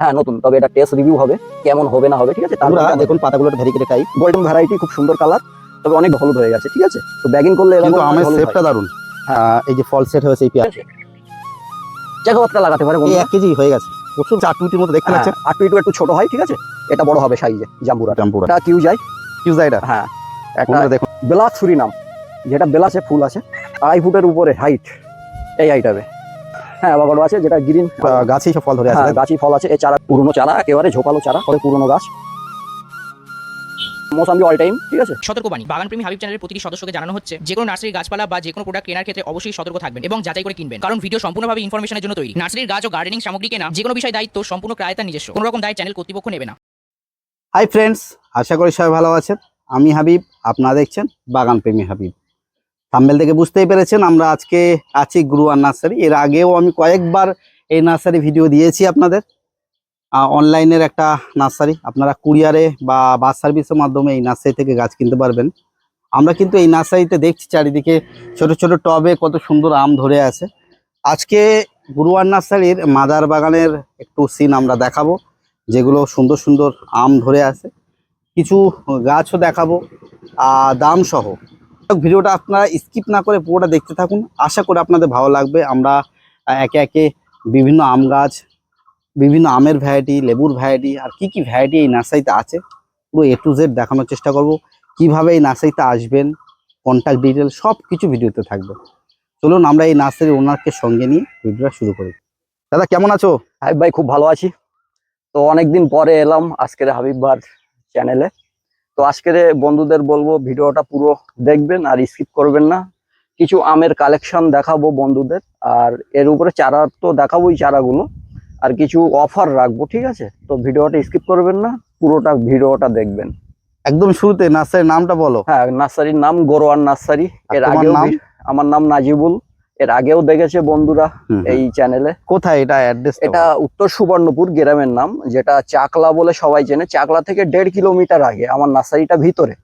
হ্যাঁ নতুন। তবে এটা টেস্ট রিভিউ হবে কেমন হবে না হবে ঠিক আছে? তারপরে দেখুন পাতাগুলো টাইপ গোল্ডেন ভ্যারাইটি খুব সুন্দর কালার তবে অনেক হলুদ হয়ে গেছে ঠিক আছে? তো ব্যাগিং করলে কিন্তু আমের শেপটা দারুণ আহ, এই যে ফল সেট হয়েছে এই লাগাতে পারে এক কেজি হয়ে গেছে। প্রচুর মতো দেখতে হ্যাঁ, লাগছে একটু ছোট হয় ঠিক আছে? এটা বড় হবে সাইজে জাম্বুরা। জাম্পুরা এটা কিউ যায়? কিউজ এটা হ্যাঁ। একটা দেখুন। নাম যেটা বেলাসে ফুল আছে আড়াই ফুটের উপরে হাইট এই হাইট হবে। হ্যাঁ অ্যাভোকাডো আছে যেটা গ্রিন গাছেই সব ফল ধরে আছে হ্যাঁ গাছি ফল আছে এই চারা পুরনো চারা একেবারে ঝোপালো চারা করে পুরনো গাছ। মোসাম্বি অল টাইম ঠিক আছে? সতর্কবাণী। বাগানপ্রেমী হাবিব চ্যানেলের প্রতিটি সদস্যকে জানানো হচ্ছে যে কোনো নার্সারির গাছপালা বা যে কোনো প্রোডাক্ট কেনার ক্ষেত্রে অবশ্যই সতর্ক থাকবেন এবং যাচাই করে কিনবেন। কারণ ভিডিও সম্পূর্ণভাবে ইনফরমেশনের জন্য তৈরি। নার্সারির গাছ ও গার্ডেনিং সামগ্রী কেনা যে কোনো বিষয় দায়িত্ব সম্পূর্ণ নিজস্ব। কোনো রকম দায় চ্যানেল কর্তৃপক্ষ নেবে না। হাই ফ্রেন্ডস আশা করি সবাই ভালো আছেন। আমি হাবিব আপনারা দেখছেন বাগান প্রেমী হাবিব। থাম্বেল থেকে বুঝতেই পেরেছেন, আমরা আজকে আছি গুরুয়ার নার্সারি। এর আগেও আমি কয়েকবার এই নার্সারি ভিডিও দিয়েছি আপনাদের। অনলাইনের একটা নার্সারি, আপনারা কুরিয়ারে বা বাস সার্ভিসের মাধ্যমে এই নার্সারি থেকে গাছ কিনতে পারবেন। আমরা কিন্তু এই নার্সারিতে দেখছি চারিদিকে ছোট ছোট টবে কত সুন্দর আম ধরে আছে। আজকে গুরুয়ার নার্সারির মাদার বাগানের একটু সিন আমরা দেখাবো, যেগুলো সুন্দর সুন্দর আম ধরে আছে। কিছু গাছও দেখাবো আর দাম সহ। ভিডিওটা আপনারা স্কিপ না করে পুরোটা দেখতে থাকুন। আশা করি আপনাদের ভালো লাগবে। আমরা একে একে বিভিন্ন আম গাছ, বিভিন্ন আমের ভ্যারাইটি লেবুর ভ্যারাইটি আর কি কি ভ্যারাইটি এই নার্সারিতে আছে, পুরো এ টু জেড দেখানোর চেষ্টা করব। কীভাবে এই নার্সারিতে আসবেন কন্ট্যাক্ট ডিটেল সব কিছু ভিডিওতে থাকবে। চলুন আমরা এই নার্সারির ওনারকে সঙ্গে নিয়ে ভিডিওটা শুরু করি। দাদা, কেমন আছো? হাবিব ভাই, খুব ভালো আছি। তো অনেকদিন পরে এলাম আজকের হাবিব বার চ্যানেলে তো আজকের বন্ধুদের বলব ভিডিওটা পুরো দেখবেন আর স্কিপ করবেন না। কিছু আমের কালেকশন দেখাবো বন্ধুদের আর এর উপরে চারা তো দেখাবোই চারাগুলো। আর কিছু অফার রাখব ঠিক আছে? তো ভিডিওটা স্কিপ করবেন না পুরোটা ভিডিওটা দেখবেন। একদম শুরুতে নার্সারির নামটা বলো। হ্যাঁ নার্সারির নাম গোরোয়ান নার্সারি। এর নাম? আমার নাম নাজিবুল। এর আগেও দেখেছে বন্ধুরা। এই চ্যানেলে কোথায় এটা অ্যাড্রেস এটা উত্তর সুবর্ণপুর গ্রামের নাম যেটা চাকলা বলে সবাই চেনে। চাকলা থেকে দেড় কিলোমিটার আগে আমার নার্সারিটা ভিতরে।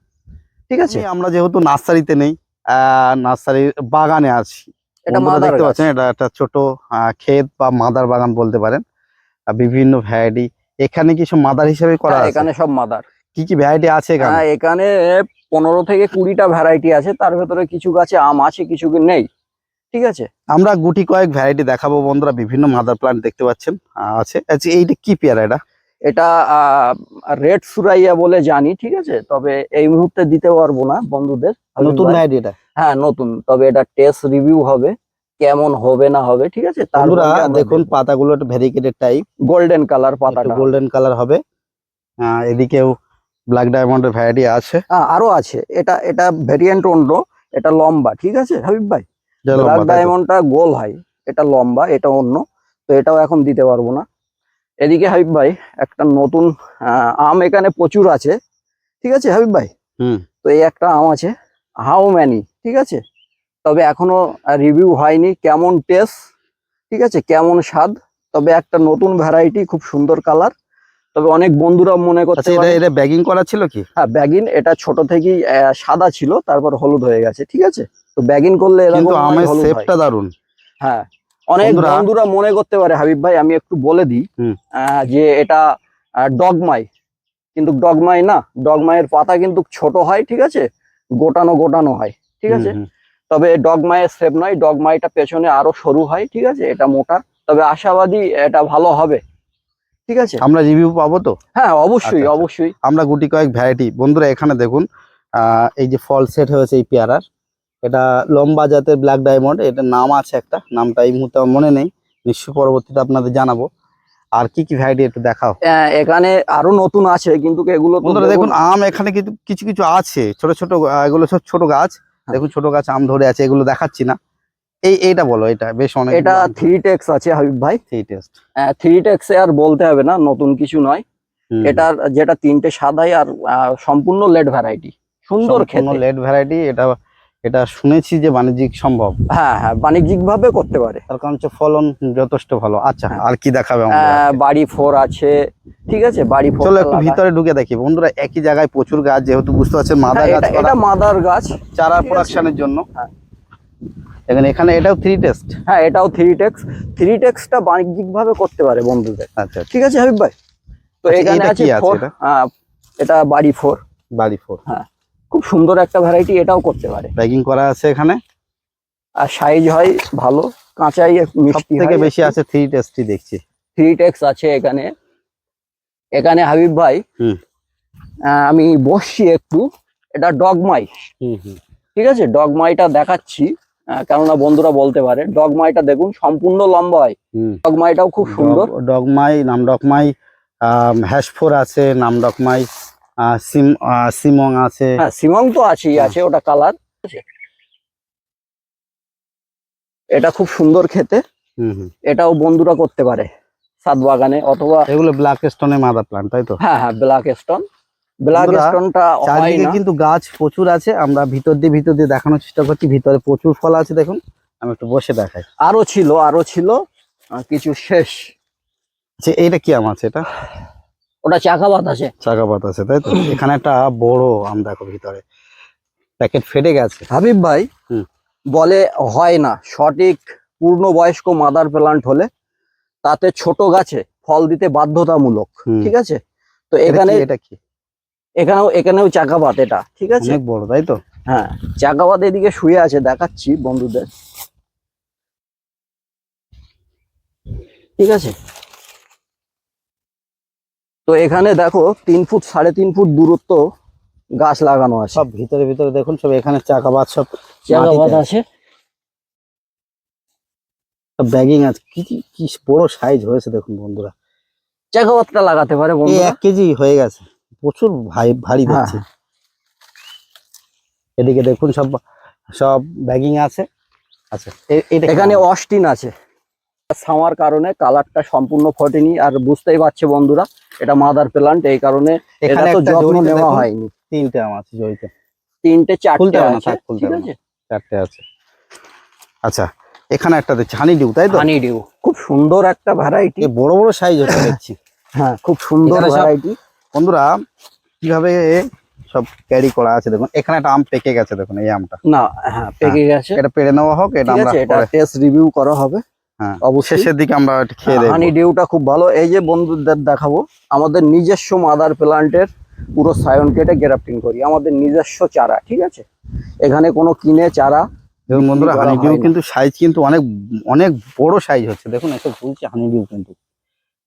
ঠিক আছে? আমরা যেহেতু নার্সারিতে নেই আহ, নার্সারির বাগানে আছি। এটা দেখতে পাচ্ছেন এটা একটা ছোট ক্ষেত বা মাদার বাগান বলতে পারেন। বিভিন্ন ভ্যারাইটি এখানে কিছু মাদার হিসেবে করা হ্যাঁ, এখানে সব মাদার। কি কি ভ্যারাইটি আছে এখানে? হ্যাঁ এখানে পনেরো থেকে কুড়িটা ভ্যারাইটি আছে। তার ভেতরে কিছু গাছে আম আছে কিছু কি নেই। ঠিক আছে? আমরা গুটি কয়েক ভ্যারাইটি দেখাবো বন্ধুরা বিভিন্ন মাদার প্লান্ট দেখতে পাচ্ছেন আছে। আচ্ছা এইটা কি পেয়ারা এটা? এটা রেড সুরাইয়া বলে জানি ঠিক আছে? তবে এই মুহূর্তে দিতে পারব না বন্ধুদের। নতুন ভ্যারাইটি এটা? হ্যাঁ নতুন। তবে এটা টেস্ট রিভিউ হবে কেমন হবে না হবে ঠিক আছে? বন্ধুরা দেখুন পাতাগুলো একটু ভেরিকেটেড টাইপ গোল্ডেন কালার পাতাটা। গোল্ডেন কালার হবে। এদিকেও ব্ল্যাক ডায়মন্ডের ভ্যারাইটি আছে। হ্যাঁ আরও আছে। এটা এটা ভেরিয়েন্ট অন্য এটা লম্বা ঠিক আছে? হাবিব ভাই? ব্ল্যাক? ডায়মন্ডটা গোল হয় এটা লম্বা এটা অন্য তো এটাও এখন দিতে পারব না। এদিকে হাবিব ভাই একটা নতুন আম এখানে প্রচুর আছে ঠিক আছে হাবিব ভাই? হুম। তো এই একটা আম আছে হাউ ম্যানি ঠিক আছে? তবে এখনও রিভিউ হয়নি কেমন টেস্ট ঠিক আছে? কেমন স্বাদ তবে একটা নতুন ভ্যারাইটি খুব সুন্দর কালার তবে অনেক বন্ধুরা মনে করছে আচ্ছা এটা এটা ব্যাগিং করা ছিল কি? হ্যাঁ ব্যাগিন এটা ছোট থেকেই সাদা ছিল তারপর হলুদ হয়ে গেছে ঠিক আছে? তো ব্যাগিন করলে এরকম কিন্তু হয়, আমের শেপটা দারুণ হ্যাঁ অনেক বন্ধুরা- মনে করতে পারে হাবিব ভাই আমি একটু বলে দিই যে এটা ডগমাই। কিন্তু ডগমাই না ডগমাইয়ের পাতা কিন্তু ছোট হয় ঠিক আছে? গোটানো গোটানো হয় ঠিক আছে। তবে ডগমাইয়ের শেপ নয় ডগমাইটা পেছনে আরও সরু হয় ঠিক আছে? এটা মোটা। তবে আশাবাদী এটা ভালো হবে ঠিক আছে? আমরা রিভিউ পাবো তো? হ্যাঁ অবশ্যই আচ্ছা, আচ্ছা। অবশ্যই। আমরা গুটি কয়েক ভ্যারাইটি বন্ধুরা এখানে দেখুন এই যে ফল সেট হয়েছে এই পেয়ারার। এটা লম্বা জাতের ব্ল্যাক ডায়মন্ড এটার নাম আছে একটা নামটা এই মুহূর্তে মনে নেই নিশ্চয়ই পরবর্তীতে আপনাদের জানাব। আর কি কি ভ্যারাইটি একটু দেখাও। আহ, এখানে আরও নতুন আছে কিন্তু এগুলো দেখুন- আম এখানে কিন্তু কিছু কিছু আছে ছোট ছোট এগুলো সব ছোট গাছ। হ্যাঁ। দেখুন ছোট গাছ আম ধরে আছে এগুলো দেখাচ্ছি না। এই এইটা বলো এটা বেশ অনেক এটা থ্রি টেক্স আছে হাবিব ভাই। সেই টেস্ট থ্রি টেক্সে আর বলতে হবে না নতুন কিছু নয়। এটার যেটা তিনটে সাদাই আর সম্পূর্ণ লেড ভ্যারাইটি সুন্দর খেতে। লেট ভ্যারাইটি এটা এটা শুনেছি যে বাণিজ্যিক সম্ভব। হ্যাঁ হ্যাঁ বাণিজ্যিক ভাবে করতে পারে। তার কারণ হচ্ছে ফলন যথেষ্ট ভালো। আচ্ছা হ্যাঁ। আর কি দেখাবে বাড়ি ফোর আছে ঠিক আছে? বাড়ি ফোর চলো একটু ভিতরে ঢুকে দেখি। বন্ধুরা একই জায়গায় প্রচুর গাছ যেহেতু বুঝতে পারছেন মাদার গাছ হ্যাঁ, এটা মাদার গাছ। চারা প্রোডাকশনের জন্য। হ্যাঁ। দেখেন এখানে এটাও থ্রি টেস্ট হ্যাঁ এটাও থ্রি টেক্স থ্রি টেক্সটা বাণিজ্যিক ভাবে করতে পারে বন্ধুদের। আচ্ছা ঠিক আছে হাবিব ভাই? তো আচ্ছা, এখানে এটা আছে ফোর এটা? এটা বাড়ি ফোর বাড়ি ফোর খুব সুন্দর একটা ভ্যারাইটি এটাও করতে পারে। প্যাকিং করা আছে এখানে? আর সাইজ হয় ভালো কাঁচাই মিষ্টি থেকে বেশি আছে থ্রি টেস্টই দেখছি। থ্রি টেক্স আছে এখানে। এখানে হাবিব ভাই আমি বসছি একটু। এটা ডগমাই ঠিক আছে? ডগমাইটা দেখাচ্ছি। কেননা বন্ধুরা বলতে পারে ডগমাইটা দেখুন সম্পূর্ণ লম্বা হয়। ডগমাইটাও খুব সুন্দর। ডগ- ডগমাই নাম ডগমাই হ্যাশফোর আছে নাম ডগমাই সিম আছে। হ্যাঁ সিমং তো আছেই হ্যাঁ। আছে ওটা কালার। এটা খুব সুন্দর খেতে। হুম হুম। এটাও বন্ধুরা করতে পারে সাত বাগানে অথবা এগুলো ব্ল্যাক স্টোনের মাদার প্লান্ট তাই তো? হ্যাঁ হ্যাঁ ব্ল্যাক স্টোন ব্ল্যাক স্টোনটা হয় না। কিন্তু গাছ প্রচুর আছে। আমরা ভিতর দিয়ে ভিতর দিয়ে দেখানোর চেষ্টা করছি। ভিতরে প্রচুর ফল আছে দেখুন। আমি একটু বসে দেখাই। আরও ছিল আরও ছিল। কিছু শেষ। আচ্ছা এইটা কি আম আছে এটা? ওটা চাকাবাত আছে। চাকাপাত আছে তাই তো? এখানে একটা বড় আম দেখো ভিতরে। প্যাকেট ফেটে গেছে। হাবিব ভাই হুম। বলে হয় না সঠিক পূর্ণবয়স্ক মাদার প্লান্ট হলে তাতে ছোট গাছে ফল দিতে বাধ্যতামূলক ঠিক আছে? তো এখানে এটা কি? এখানেও এখানেও চাকা চাকাবাত এটা ঠিক আছে? অনেক বড় তাই তো? হ্যাঁ চাকাবাদ এদিকে শুয়ে আছে দেখাচ্ছি বন্ধুদের। ঠিক আছে? তো এখানে দেখো তিন ফুট সাড়ে তিন ফুট দূরত্ব গাছ লাগানো আছে। সব ভিতরে ভিতরে দেখুন সব এখানে চাকাবাত সব চাকাবাদ আছে। সব ব্যাগিং আছে। কি কি কি বড় সাইজ হয়েছে দেখুন বন্ধুরা। চাকাবাদটা লাগাতে পারে বন্ধুরা। এক কেজি হয়ে গেছে। প্রচুর ভাই ভারী হ্যাঁ। দেখছি। এদিকে দেখুন সব সব ব্যাগিং আছে। আচ্ছা এখানে অস্টিন আছে। ছাওয়ার কারণে কালারটা সম্পূর্ণ ফটেনি আর বুঝতেই পারছে বন্ধুরা এটা মাদার প্লান্ট এই কারণে এটা তো যত্ন নেওয়া হয়নি। তিনটে আম আছে জড়িতে। তিনটে চারটে আছে ঠিক আছে। চারটে আছে। আচ্ছা এখানে একটা দেখছি হানি ডিউ তাই তো? হানি ডিউ খুব সুন্দর একটা ভ্যারাইটি বড় বড় সাইজ হচ্ছে দেখছি। হ্যাঁ খুব সুন্দর ভ্যারাইটি বন্ধুরা কীভাবে সব ক্যারি করা আছে দেখুন। এখানে একটা আম পেকে গেছে দেখুন এই আমটা। না হ্যাঁ পেকে গেছে। এটা পেরে নেওয়া হোক এটা আমরা টেস্ট রিভিউ করা হবে। হ্যাঁ শেষের দিকে আমরা খেয়ে হানি দেখব। ডিউটা খুব ভালো। এই যে বন্ধুদের দেখাবো আমাদের নিজস্ব মাদার প্লান্টের পুরো সায়ন কেটে গ্রাফটিং করি। আমাদের নিজস্ব চারা ঠিক আছে? এখানে কোনো কিনে চারা দেখুন বন্ধুরা করা হানি ডিউ কিন্তু সাইজ কিন্তু অনেক অনেক বড় সাইজ হচ্ছে। দেখুন এসে বলছি হানি ডিউ কিন্তু।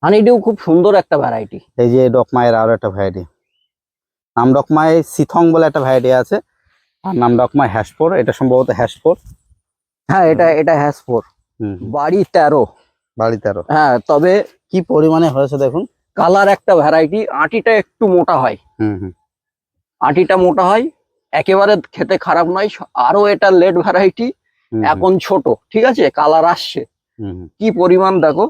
হানি ডিউ খুব সুন্দর একটা ভ্যারাইটি এই যে ডকমায়ের আরও একটা ভ্যারাইটি নাম ডকমায় সিথং বলে একটা ভ্যারাইটি আছে। আর নাম ডকমায় হ্যাশফোর এটা সম্ভবত হ্যাশফোর হ্যাঁ এটা এটা হ্যাস ফোর তেরো। বাড়ি তেরো। হ্যাঁ তবে কি পরিমাণে হয়েছে দেখুন কালার একটা ভ্যারাইটি আটিটা একটু মোটা হয়। হুম হুম। আটিটা মোটা হয় একেবারে খেতে খারাপ নয় আরও এটা লেট ভ্যারাইটি এখন ছোট ঠিক আছে? কালার আসছে। কি পরিমাণ দেখো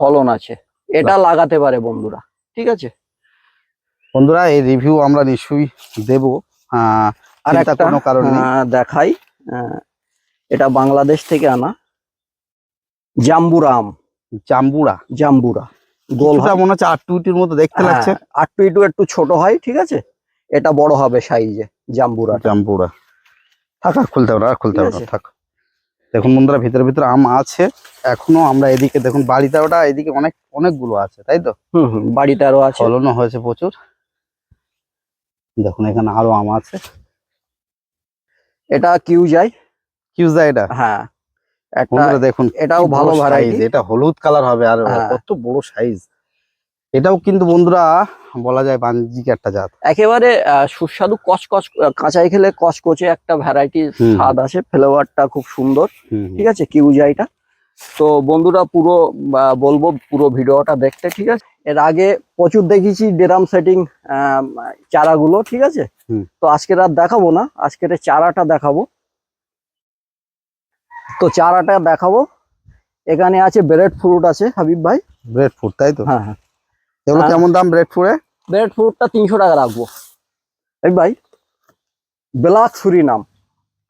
ফলন আছে। এটা লাগাতে পারে বন্ধুরা ঠিক আছে? বন্ধুরা এই রিভিউ আমরা নিশ্চয়ই দেব। আর একটা কোনো কারণ দেখাই। এটা বাংলাদেশ থেকে আনা। জাম্বুরা। আম চাম্বুড়া জাম্বুরা। গোল কিছুটা হয়। মনে হচ্ছে আটটুটির মতো দেখতে হ্যাঁ, লাগছে। আটটু ইটু একটু ছোট হয় ঠিক আছে? এটা বড় হবে সাইজে জাম্বুরা। চাম্বুড়া থাক আর খুলতে হবে আর খুলতে হবে থাক। দেখুন বন্ধুরা ভিতরে ভিতরে আম আছে। এখনও আমরা এদিকে দেখুন বাড়িতে ওটা এদিকে অনেক অনেকগুলো আছে তাই তো? হুম বাড়িতে আরও আছে। ফলনও হয়েছে প্রচুর। দেখুন এখানে আরও আম আছে। এটা কিউ যায় কিউজা এটা হ্যাঁ। একটা দেখুন এটাও ভালো size, এটা হলুদ কালার হবে আর হ্যাঁ। কত বড় সাইজ এটাও কিন্তু বন্ধুরা বলা যায় বাণিজ্যিক একটা জাত। একেবারে সুস্বাদু কচকচ কাঁচাই খেলে কচকচে একটা ভ্যারাইটি স্বাদ আছে ফ্লেভারটা খুব সুন্দর। ঠিক আছে কিউজাইটা। তো বন্ধুরা পুরো বলব পুরো ভিডিওটা দেখতে ঠিক আছে? এর আগে প্রচুর দেখেছি ডেরাম সেটিং চারাগুলো ঠিক আছে। তো আজকের আর দেখাবো না আজকের চারাটা দেখাবো। তো চারাটা দেখাবো। এখানে আছে ব্রেড ফ্রুট আছে হাবিব ভাই। ব্রেড ফ্রুট তাই তো? হ্যাঁ হ্যাঁ। এগুলো। কেমন দাম ব্রেড ফুডে ব্রেড ফ্রুটটা তিনশো টাকা রাখব। এই ভাই বেলাক নাম।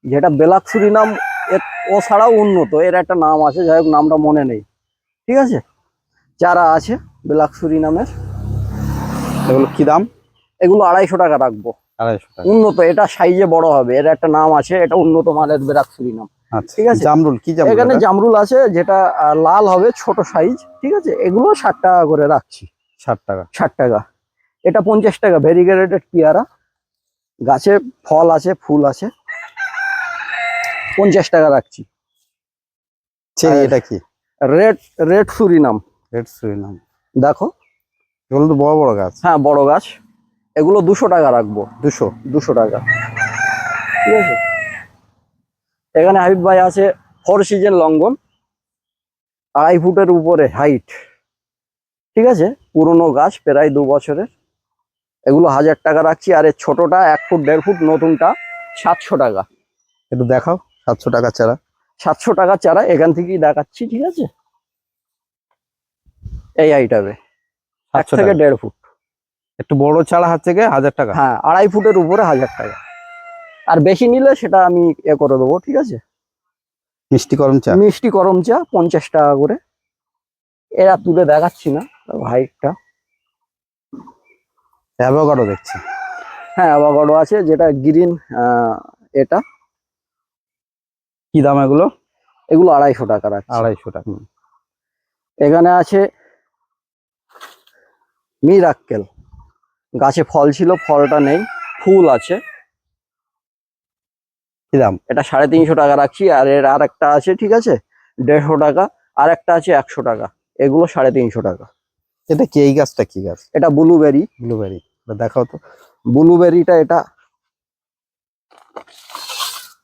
যেটা বেলাক নাম এর ও ছাড়াও উন্নত এর একটা নাম আছে যাই হোক নামটা মনে নেই। ঠিক আছে? চারা আছে বেলাক নামের। এগুলো কি দাম? এগুলো আড়াইশো টাকা রাখব। আড়াইশো টাকা। উন্নত এটা সাইজে বড় হবে। এর একটা নাম আছে এটা উন্নত মানের বেরাক নাম। আচ্ছা ঠিক আছে। জামরুল কি জামরুল এখানে জামরুল আছে যেটা লাল হবে ছোট সাইজ ঠিক আছে? এগুলো ষাট টাকা করে রাখছি। ষাট টাকা। ষাট টাকা। এটা পঞ্চাশ টাকা ভেরিগেটেড পেয়ারা। গাছে ফল আছে ফুল আছে। পঞ্চাশ টাকা রাখছি। এটা কি? Red red Surinam red Surinam দেখো। এগুলো তো বড় বড় গাছ। হ্যাঁ বড় গাছ। এগুলো দুশো টাকা রাখব দুশো দুশো টাকা। ঠিক আছে? এখানে হাবিব ভাই আছে ফোর সিজন লঙ্ঘন আড়াই ফুটের উপরে হাইট ঠিক আছে? পুরনো গাছ প্রায় দু বছরের। এগুলো হাজার টাকা রাখছি আর এর ছোটটা এক ফুট দেড় ফুট নতুনটা সাতশো টাকা। একটু দেখাও সাতশো টাকা চারা। সাতশো টাকা চারা এখান থেকেই দেখাচ্ছি ঠিক আছে? এই আইটাবে এক থেকে দেড় ফুট। একটু বড় চারা হাত থেকে হাজার টাকা। হ্যাঁ আড়াই ফুটের উপরে হাজার টাকা। আর বেশি নিলে সেটা আমি এ করে দেবো ঠিক আছে? মিষ্টি করম চা? মিষ্টি করম চা পঞ্চাশ টাকা করে। এরা তুলে দেখাচ্ছি না হাইটটা অ্যাভোকাডো দেখছি। হ্যাঁ অ্যাভোকাডো আছে যেটা গ্রিন এটা। কি দাম এগুলো? এগুলো আড়াইশো টাকা রাখছি। আড়াইশো টাকা। এখানে আছে মিরাক্কেল। গাছে ফল ছিল ফলটা নেই ফুল আছে। কি দাম এটা সাড়ে তিনশো টাকা রাখছি আর এর আর একটা আছে ঠিক আছে? দেড়শো টাকা আর একটা আছে একশো টাকা। এগুলো সাড়ে তিনশো টাকা। এটা কি এই গাছটা কি গাছ? এটা ব্লুবেরি। ব্লুবেরি। দেখাও তো। ব্লুবেরিটা এটা।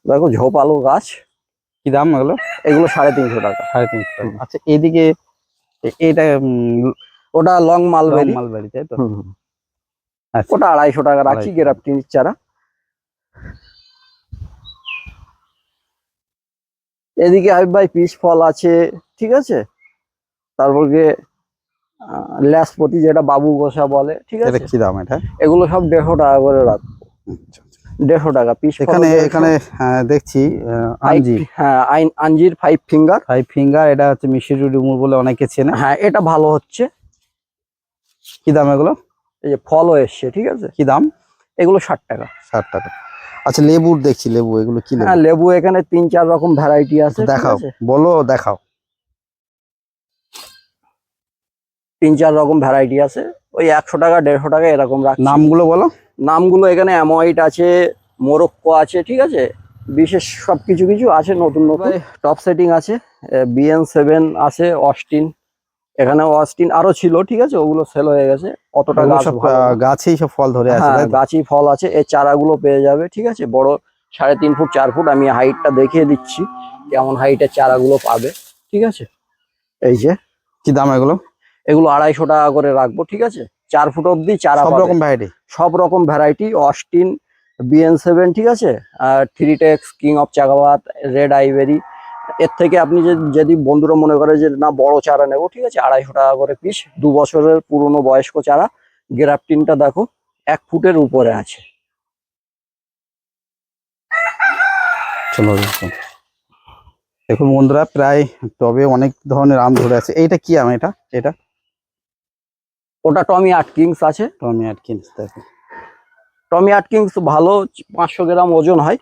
দেখো ঝোপালো গাছ। কি দাম এগুলো? এগুলো সাড়ে তিনশো টাকা। সাড়ে তিনশো টাকা। আচ্ছা এদিকে এটা ওটা লং মালবেরি। মালবেরি তাই তো? ওটা আড়াইশো টাকা রাখছি আড়াইশো। গ্রাফটিনের চারা এদিকে হাবিব ভাই পিস ফল আছে ঠিক আছে? তারপর গিয়ে ল্যাসপতি যেটা বাবু গোসা বলে ঠিক আছে? কি দাম এটা? এগুলো সব দেড়শো টাকা করে রাখব আচ্ছা, আচ্ছা। দেড়শো টাকা পিস এখানে এখানে দেখছি আহ, আঞ্জির হ্যাঁ আঞ্জির ফাইভ ফিঙ্গার ফাইভ ফিঙ্গার এটা হচ্ছে মিশরি ডুমুর বলে অনেকে চেনে। হ্যাঁ এটা ভালো হচ্ছে। কি দাম এগুলো? এই যে ফলও এসছে ঠিক আছে? কি দাম? এগুলো ষাট টাকা। ষাট টাকা। আচ্ছা লেবুর দেখছি লেবু এগুলো কি হ্যাঁ লেবু এখানে তিন চার রকম ভ্যারাইটি আছে দেখাও বলো দেখাও। তিন চার রকম ভ্যারাইটি আছে ওই একশো টাকা দেড়শো টাকা এরকম রাখছি। নামগুলো বলো। নামগুলো এখানে অ্যামোয়াইট আছে মোরক্কো আছে ঠিক আছে? বিশেষ সব কিছু কিছু আছে নতুন নতুন। টপ সেটিং আছে বিএন সেভেন আছে অস্টিন এখানে অস্টিন আরও ছিল ঠিক আছে? ওগুলো সেল হয়ে গেছে। অতটা গাছ। গাছেই সব ফল ধরে আছে হ্যাঁ তাই তো? গাছি ফল আছে। এই চারাগুলো পেয়ে যাবে ঠিক আছে? বড় সাড়ে তিন ফুট চার ফুট আমি হাইটটা দেখিয়ে দিচ্ছি কেমন হাইটের চারাগুলো পাবে ঠিক আছে? এই যে কি দাম এগুলো? এগুলো আড়াইশো টাকা করে রাখব ঠিক আছে? চার ফুট অব্দি চারা সব রকম ভ্যারাইটি সব রকম ভ্যারাইটি অস্টিন বিএন সেভেন ঠিক আছে? আর থ্রি টেক্স কিং অফ চাগাবাত রেড আইভেরি এর থেকে আপনি যে যদি বন্ধুরা মনে করে যে না বড় চারা নেব ঠিক আছে আড়াইশো টাকা করে পিস দু বছরের পুরনো বয়স্ক চারা গ্রাফটিনটা দেখো এক ফুটের উপরে আছে। চলো দেখুন। বন্ধুরা প্রায় টবে অনেক ধরনের আম ধরে আছে। এইটা কি আম এটা? এটা? ওটা টমি আটকিংস আছে। টমি অ্যাটকিন্স দেখো টমি আটকিংস ভালো পাঁচশো গ্রাম ওজন হয়।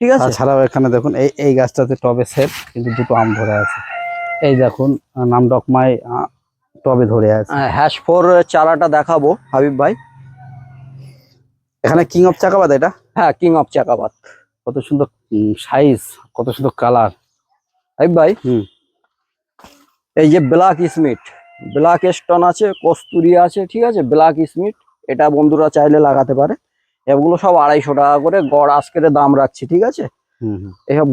ঠিক আছে? তাছাড়াও এখানে দেখুন এই এই গাছটাতে টবে সেট কিন্তু দুটো আম ধরে আছে। এই দেখুন নাম ডকমাই টবে ধরে আছে। হ্যাশ ফোর চারাটা দেখাবো হাবিব ভাই। এখানে কিং অফ চাকাবাদ এটা? হ্যাঁ কিং অফ চাকাবাত কত সুন্দর সাইজ কত সুন্দর কালার হাবিব ভাই হুম। এই যে ব্ল্যাক স্মিট ব্ল্যাক স্টোন আছে কস্তুরি আছে ঠিক আছে? ব্ল্যাক স্মিট এটা বন্ধুরা চাইলে লাগাতে পারে। এগুলো সব আড়াইশো টাকা করে গড় আজকের দাম রাখছি ঠিক আছে। এসব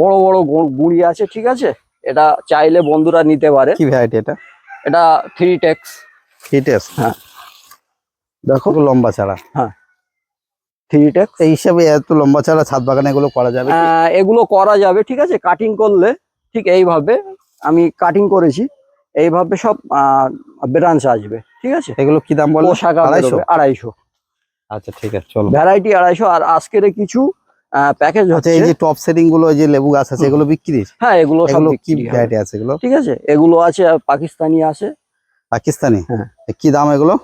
বড় বড় গুড়ি আছে ঠিক আছে? এটা চাইলে বন্ধুরা নিতে পারে। কি ভ্যারাইটি এটা? এটা থ্রি টেক্স হিটেস দেখো। খুব লম্বা চারা থ্রি টেক্স এই হিসাবে এত লম্বা চারা ছাদ বাগানে এগুলো করা যাবে? এগুলো করা যাবে ঠিক আছে? কাটিং করলে ঠিক এইভাবে আমি কাটিং করেছি। এইভাবে সব ব্রাঞ্চ আসবে ঠিক আছে? এগুলো কি দাম বলো আড়াইশো? আড়াইশো। আচ্ছা ঠিক আছে চলো। ভ্যারাইটি আড়াইশো আর আজকের কিছু প্যাকেজ আচ্ছা হচ্ছে। এই যে টপ সেটিংগুলো যে লেবু গাছ আছে এগুলো বিক্রির হ্যাঁ এগুলো সব কি ভ্যারাইটি আছে এগুলো? ঠিক আছে এগুলো আছে আর পাকিস্তানি আছে। পাকিস্তানি? হ্যাঁ। কি দাম এগুলো?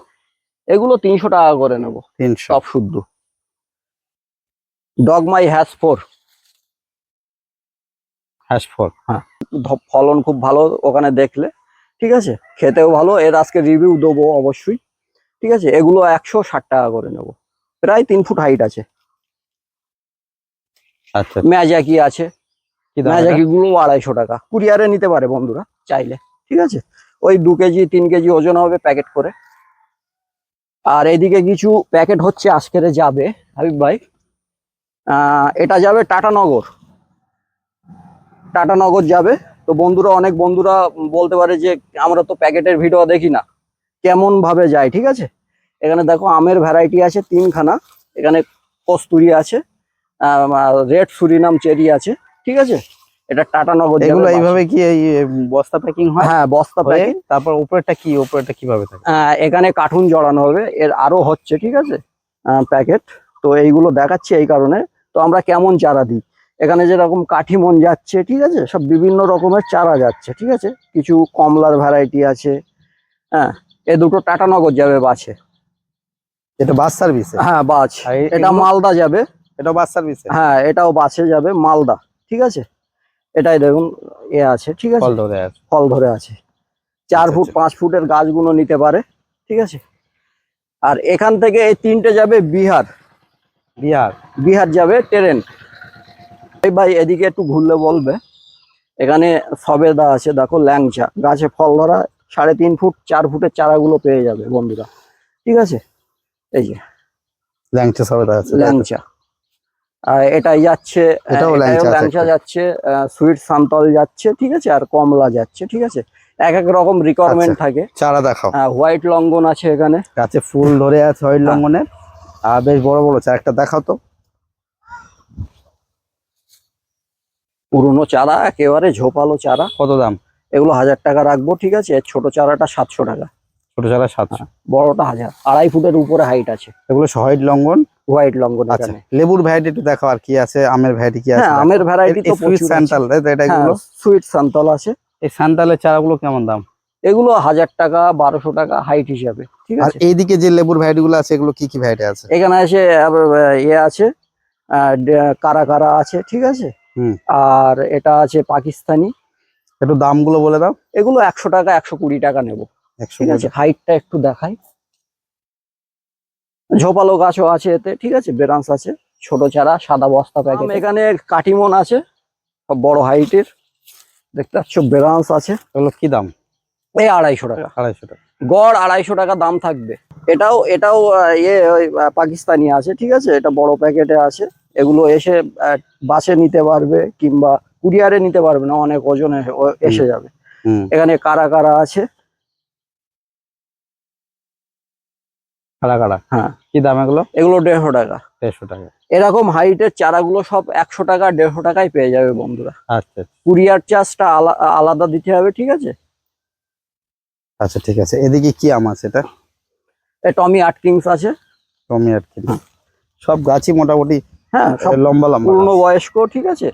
এগুলো তিনশো টাকা করে নেব। তিনশো। সব শুদ্ধ। ডগমাই হ্যাস ফোর হ্যাশ ফোর হ্যাঁ। ফলন খুব ভালো ওখানে দেখলে। ঠিক আছে খেতেও ভালো। এর আজকে রিভিউ দেবো অবশ্যই। ঠিক আছে? এগুলো একশো ষাট টাকা করে নেব। প্রায় তিন ফুট হাইট আছে। আচ্ছা। ম্যাজাকি আছে। ম্যাজাকি গুলো আড়াইশো টাকা। কুরিয়ারে নিতে পারে বন্ধুরা চাইলে। ঠিক আছে? ওই দু কেজি তিন কেজি ওজন হবে প্যাকেট করে। আর এদিকে কিছু প্যাকেট হচ্ছে আজকের যাবে। হাবিব ভাই আহ, এটা যাবে টাটানগর টাটানগর যাবে। তো বন্ধুরা অনেক বন্ধুরা বলতে পারে যে আমরা তো প্যাকেটের ভিডিও দেখি না। কেমন ভাবে যায় ঠিক আছে? এখানে দেখো আমের ভ্যারাইটি আছে তিনখানা এখানে কস্তুরি আছে রেড সুরিনাম চেরি আছে ঠিক আছে? এটা টাটানগর এগুলো এইভাবে কি এই বস্তা প্যাকিং হয়? হ্যাঁ বস্তা প্যাকিং তারপর উপরেরটা কি উপরেরটা কীভাবে থাকে? এখানে কার্টুন জড়ানো হবে এর আরও হচ্ছে ঠিক আছে? প্যাকেট তো এইগুলো দেখাচ্ছি এই কারণে। তো আমরা কেমন চারা দিই? এখানে যেরকম কাঠিমন যাচ্ছে ঠিক আছে? সব বিভিন্ন রকমের চারা যাচ্ছে ঠিক আছে? কিছু কমলার ভ্যারাইটি আছে হ্যাঁ? এ দুটো টাটানগর যাবে বাসে এটা বাস সার্ভিসে হ্যাঁ বাস। এটা মালদা যাবে। এটা বাস সার্ভিসে হ্যাঁ এটাও বাসে যাবে মালদা। ঠিক আছে? এটাই দেখুন এ আছে ঠিক আছে? ফল ধরে আছে। ফল ধরে আছে। চার আচ্ছা, ফুট আচ্ছা। পাঁচ ফুটের গাছগুলো নিতে পারে ঠিক আছে? আর এখান থেকে এই তিনটে যাবে বিহার। বিহার। বিহার যাবে ট্রেন। এই ভাই এদিকে একটু ঘুরলে বলবে। এখানে সবেদা আছে দেখো ল্যাংচা। গাছে ফল ধরা সাড়ে তিন ফুট চার ফুটের চারাগুলো পেয়ে যাবে বন্ধুরা। ঠিক আছে? এই যে। ল্যাংচা সবেদা আছে ল্যাংচা। আর এটাই যাচ্ছে আহ, এটাও ল্যাংচা যাচ্ছে সুইট সান্তল যাচ্ছে ঠিক আছে? আর কমলা যাচ্ছে ঠিক আছে? এক এক রকম রিকোয়ারমেন্ট আচ্ছা। থাকে। চারা দেখাও। হোয়াইট লঙ্ঘন আছে এখানে। গাছে ফুল ধরে আছে হোয়াইট হ্যাঁ। লঙ্ঘনের। আর বেশ বড় বড় চারা একটা দেখাও তো। পুরনো চারা একেবারে ঝোপালো চারা। কত দাম? এগুলো হাজার টাকা রাখব ঠিক আছে? ছোট চারাটা সাতশো টাকা। ছোট চারা সাতশো। বড়টা হাজার। আড়াই ফুটের উপরে হাইট আছে। এগুলো হোয়াইট লঙ্ঘন হোয়াইট লঙ্ঘন আছে লেবুর ভ্যারাইটি একটু দেখাও আর কি আছে আমের ভ্যারাইটি কি আছে? হ্যাঁ আমের ভ্যারাইটি তো সুইট এটা এগুলো? সুইট সান্তল আছে। এই স্যান্টালের চারাগুলো কেমন দাম? এগুলো হাজার টাকা বারোশো টাকা হাইট হিসাবে ঠিক আর আছে? এইদিকে যে লেবুর ভ্যারাইটি গুলো আছে এগুলো কি কি ভ্যারাইটি আছে? এখানে আছে ইয়ে আছে কারা কারা আছে ঠিক আছে? হুম। আর এটা আছে পাকিস্তানি। একটু দামগুলো বলে দাও। এগুলো একশো টাকা একশো কুড়ি টাকা নেব। একশো ঠিক আছে হাইটটা একটু দেখাই। ঝোপালো গাছও আছে এতে ঠিক আছে বেরান্স আছে ছোট চারা সাদা বস্তা প্যাকেট। এখানে কাটিমন আছে সব বড় হাইটের দেখতে পাচ্ছ বেরান্স আছে। এগুলো কি দাম? এই আড়াইশো টাকা। আড়াইশো টাকা। গড় আড়াইশো টাকা দাম থাকবে। এটাও এটাও ইয়ে ওই পাকিস্তানি আছে ঠিক আছে এটা বড় প্যাকেটে আছে। এগুলো এসে বাসে নিতে পারবে কিংবা কুরিয়ারে নিতে পারবে না অনেক ওজনে এসে যাবে। এখানে কারা কারা আছে? কাড়া হ্যাঁ। কি দাম এগুলো? এগুলো দেড়শো টাকা। দেড়শো টাকা। এরকম হাইটের চারাগুলো সব একশো টাকা দেড়শো টাকায় পেয়ে যাবে বন্ধুরা। আচ্ছা কুরিয়ার চার্জটা আলাদা দিতে হবে ঠিক আছে? আচ্ছা ঠিক আছে। এদিকে কি আম আছে এটা? টমি আটকিংস আছে। টমি কি সব গাছই মোটামুটি হ্যাঁ সব লম্বা লম্বা পুরনো বয়স্ক ঠিক আছে?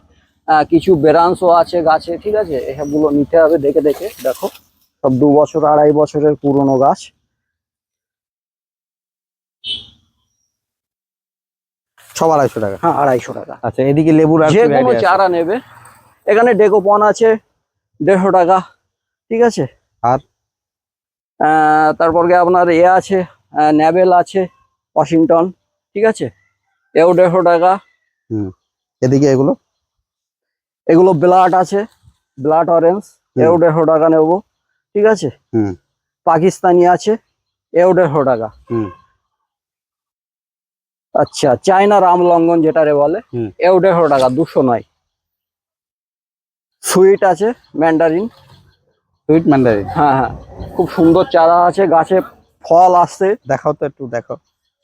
কিছু বেরাংশও আছে গাছে ঠিক আছে? এসবগুলো নিতে হবে দেখে দেখে। দেখো সব দু বছর আড়াই বছরের পুরনো গাছ। সব আড়াইশো টাকা। হ্যাঁ আড়াইশো টাকা। আচ্ছা এদিকে লেবুর যে কোনো আছে? চারা নেবে। এখানে ডেকোপন আছে দেড়শো টাকা ঠিক আছে? আর? তারপর গিয়ে আপনার এ আছে ন্যাবেল আছে ওয়াশিংটন ঠিক আছে? এও দেড়শো টাকা। এদিকে এগুলো? এগুলো ব্লাড আছে ব্লাড অরেঞ্জ। এও দেড়শো টাকা নেব ঠিক আছে? হুম। পাকিস্তানি আছে এও দেড়শো টাকা। হুম। আচ্ছা চায়না রাম লঙ্ঘন যেটারে বলে। এও দেড়শো টাকা দুশো নয়। সুইট আছে ম্যান্ডারিন। Sweet Mandarin? হ্যাঁ হ্যাঁ। খুব সুন্দর চারা আছে গাছে ফল আসছে। দেখাও তো একটু দেখো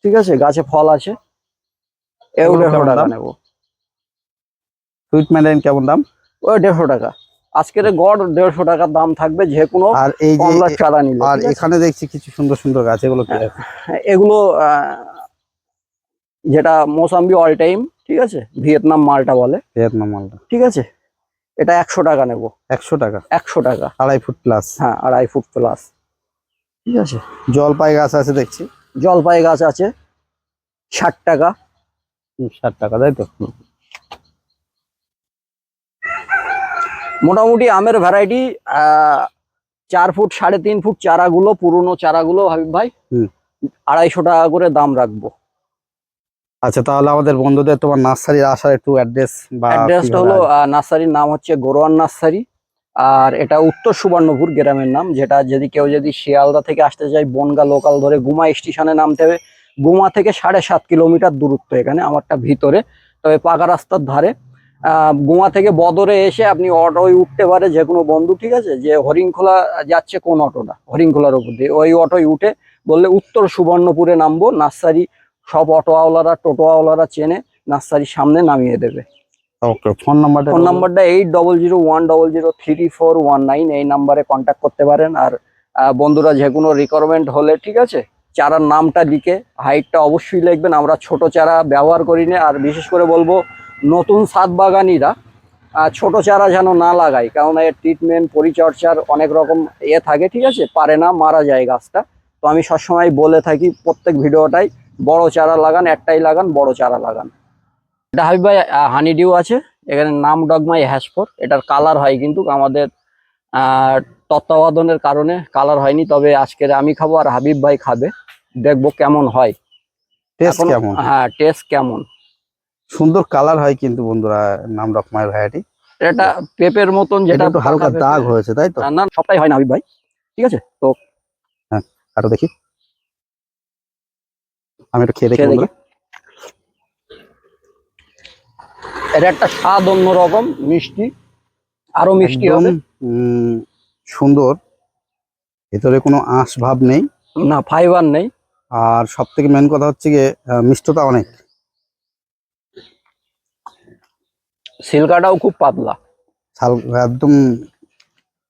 ঠিক আছে? গাছে ফল আছে। এও দেড়শো টাকা নেব। সুইট ম্যান্ডারিন কেমন দাম? ওই দেড়শো টাকা। আজকের গড় দেড়শো টাকার দাম থাকবে যে কোনো আর এই যে কমলার চারা নিলে আর এখানে দেখছি কিছু সুন্দর সুন্দর গাছ এগুলো? হ্যাঁ, এগুলো যেটা মোসাম্বি অল টাইম ঠিক আছে? ভিয়েতনাম মালটা বলে। ভিয়েতনাম মালটা। ঠিক আছে? এটা একশো টাকা নেব। একশো টাকা? একশো টাকা। আড়াই ফুট প্লাস হ্যাঁ আড়াই ফুট প্লাস ঠিক আছে? জলপাই গাছ আছে দেখছি। জলপাই গাছ আছে ষাট টাকা। ষাট টাকা তাই তো? মোটামুটি আমের ভ্যারাইটি চার ফুট সাড়ে তিন ফুট চারাগুলো পুরনো চারাগুলো হাবিব ভাই। আড়াইশো টাকা করে দাম রাখব। আচ্ছা তাহলে আমাদের বন্ধুদের তোমার নার্সারির আসার একটু অ্যাড্রেস বা অ্যাড্রেসটা হলো নার্সারির নাম হচ্ছে গোরওয়ান নার্সারি আর এটা উত্তর সুবর্ণপুর গ্রামের নাম যেটা যদি কেউ যদি শিয়ালদা থেকে আসতে চায় বনগা লোকাল ধরে গুমা স্টেশনে নামতে হবে। গুমা থেকে সাড়ে সাত কিলোমিটার দূরত্ব এখানে আমারটা ভিতরে। তবে পাকা রাস্তার ধারে আহ, গুমা থেকে বদরে এসে আপনি অটোয় উঠতে পারে যে কোনো বন্ধু ঠিক আছে? যে হরিংখোলা যাচ্ছে কোন অটোটা? হরিংখোলার উপর দিয়ে। ওই অটোয় উঠে বললে উত্তর সুবর্ণপুরে নামবো নার্সারি সব অটোওয়ালারা টোটোওয়ালারা চেনে নার্সারির সামনে নামিয়ে দেবে। ওকে ফোন নাম্বারটা ফোন নাম্বারটা eight double zero one double zero three four one nine এই নাম্বারে কন্ট্যাক্ট করতে পারেন। আর বন্ধুরা যে কোনো রিকোয়ারমেন্ট হলে ঠিক আছে? চারার নামটা লিখে হাইটটা অবশ্যই লিখবেন। আমরা ছোট চারা ব্যবহার করি না। আর বিশেষ করে বলব নতুন সাত বাগানিরা ছোট চারা যেন না লাগায় কারণ এর ট্রিটমেন্ট পরিচর্যার অনেক রকম ইয়ে থাকে ঠিক আছে? পারে না মারা যায় গাছটা। তো আমি সবসময় বলে থাকি প্রত্যেক ভিডিওটাই বড় চারা লাগান একটাই লাগান বড় চারা লাগান। এটা হাবিব ভাই হানি ডিউ আছে এখানে নাম ডগমাই হ্যাসফোর এটার কালার হয় কিন্তু আমাদের তত্ত্বাবধানের কারণে কালার হয়নি তবে আজকের আমি খাব আর হাবিব ভাই খাবে দেখব কেমন হয়। টেস্ট কেমন? হ্যাঁ টেস্ট কেমন? সুন্দর কালার হয় কিন্তু বন্ধুরা নাম রকমের ভ্যারাইটি এটা পেপের মতন যেটা একটু হালকা দাগ হয়েছে তাই তো? না সবটাই হয় না হাবিব ভাই। ঠিক আছে? তো হ্যাঁ আরও দেখি। আমি একটু খেয়ে দেখি বন্ধুরা। এটা একটা স্বাদ অন্যরকম মিষ্টি। আরও মিষ্টি হবে। সুন্দর। ভেতরে কোনো আঁশ ভাব নেই। না ফাইবার নেই। আর সব থেকে মেন কথা হচ্ছে গিয়ে মিষ্টতা অনেক। সিল্কাটাও খুব পাতলা। একদম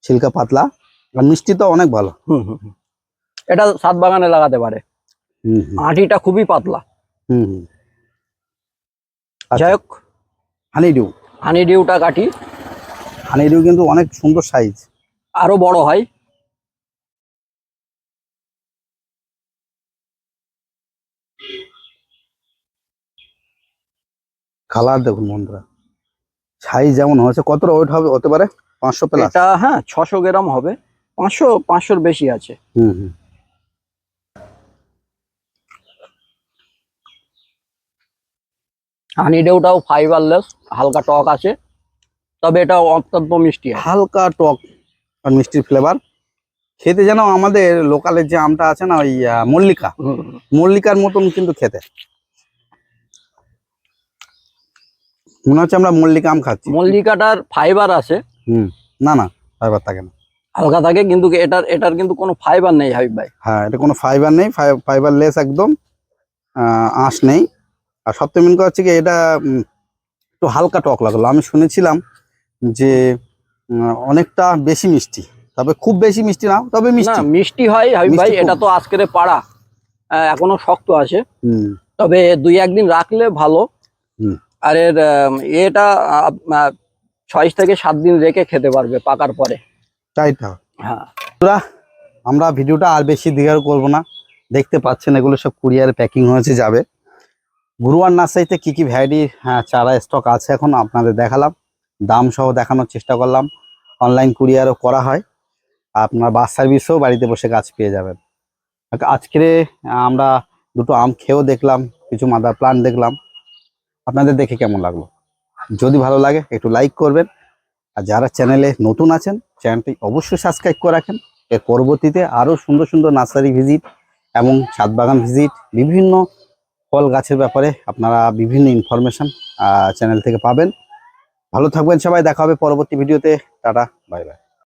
ছিলকা পাতলা। আর মিষ্টি তো অনেক ভালো। হুম হুম হুম। এটা সাত বাগানে লাগাতে পারে। হুম হুম, খুবই পাতলা। হুম হুম। আচ্ছা। যাই হোক। হানি ডিউ। হানি ডিউটা কাটি। হানি ডিউ কিন্তু অনেক সুন্দর সাইজ। আরও বড় হয়। কালার দেখুন বন্ধুরা। সাইজ যেমন হয়েছে কতটা ওয়েট হবে হতে পারে? পাঁচশো প্লাস এটা হ্যাঁ ছশো গ্রাম হবে। পাঁচশো পাঁচশোর বেশি আছে। হুম হুম। হানি ডিউটাও ফাইবারলেস হালকা টক আছে তবে এটা অত্যন্ত মিষ্টি হালকা টক আর মিষ্টির ফ্লেভার খেতে যেন আমাদের লোকালের যে আমটা আছে না ওই মল্লিকা। মল্লিকার মতন কিন্তু খেতে। মনে হচ্ছে আমরা মল্লিকা আম খাচ্ছি। মল্লিকাটার ফাইবার আছে। হুম না না ফাইবার থাকে না। হালকা থাকে কিন্তু এটার এটার কিন্তু কোনো ফাইবার নেই হাবিব ভাই। হ্যাঁ এটা কোনো ফাইবার নেই ফাইবার লেস একদম আঁশ নেই। আর সবথেকে মেন হচ্ছে কি এটা একটু হালকা টক লাগল। আমি শুনেছিলাম যে অনেকটা বেশি মিষ্টি তবে খুব বেশি মিষ্টি না তবে না মিষ্টি। মিষ্টি হয় হাবিব ভাই এটা তো আজকের পাড়া এখনও শক্ত আছে। হুম। তবে দুই একদিন রাখলে ভালো। হুম। আর এর এটা ছয় থেকে সাত দিন রেখে খেতে পারবে পাকার পরে। তাই তো? হ্যাঁ। আমরা ভিডিওটা আর বেশি দীঘার করব না। দেখতে পাচ্ছেন এগুলো সব কুরিয়ার প্যাকিং হয়েছে যাবে। গুরুয়ার নার্সারিতে কী কী ভ্যারাইটি হ্যাঁ চারা স্টক আছে এখন আপনাদের দেখালাম। দাম সহ দেখানোর চেষ্টা করলাম। অনলাইন কুরিয়ারও করা হয়। আপনার বাস সার্ভিসও বাড়িতে বসে গাছ পেয়ে যাবেন। আজকে আমরা দুটো আম খেয়েও দেখলাম কিছু মাদার প্লান্ট দেখলাম। আপনাদের দেখে কেমন লাগল? যদি ভালো লাগে, একটু লাইক করবেন। আর যারা চ্যানেলে নতুন আছেন চ্যানেলটি অবশ্যই সাবস্ক্রাইব করে রাখেন। এর পরবর্তীতে আরও সুন্দর সুন্দর নার্সারি ভিজিট এবং ছাদ বাগান ভিজিট বিভিন্ন ফল গাছের ব্যাপারে আপনারা বিভিন্ন ইনফরমেশন চ্যানেল থেকে পাবেন। ভালো থাকবেন সবাই, দেখা হবে পরবর্তী ভিডিওতে টাটা বাই বাই